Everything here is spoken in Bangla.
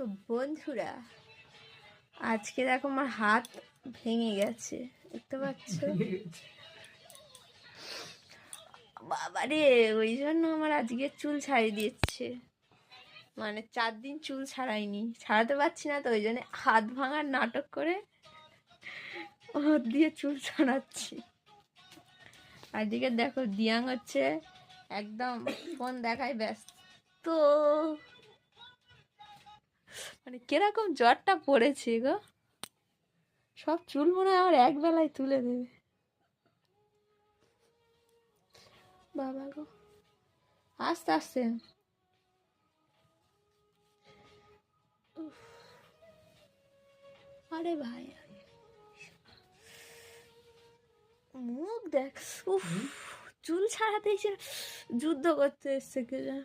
তো বন্ধুরা আজকে দেখো আমার হাত ভেঙে গেছে দেখতে পাচ্ছ? বাবারে ওই জন্য আমার আজকে চুল ছাড়িয়ে দিচ্ছে মানে চার দিন চুল ছাড়াইনি ছাড়াতে পারছি না তো ওই জন্য হাত ভাঙার নাটক করে ওর দিয়ে চুল ছাড়াচ্ছি। আর এদিকে দেখো দিয়াং হচ্ছে একদম ফোন দেখায় ব্যস্ত। মানে কীরকম জ্বরটা পড়েছে গো? সব চুল মনে হয় আমার এক বেলায় তুলে দেবে। বাবা গো। আস্তে আস্তে। আরে ভাই। মুখ দেখ। উফ। চুল ছাড়াতে এসে যুদ্ধ করতে এসছে কে জানে।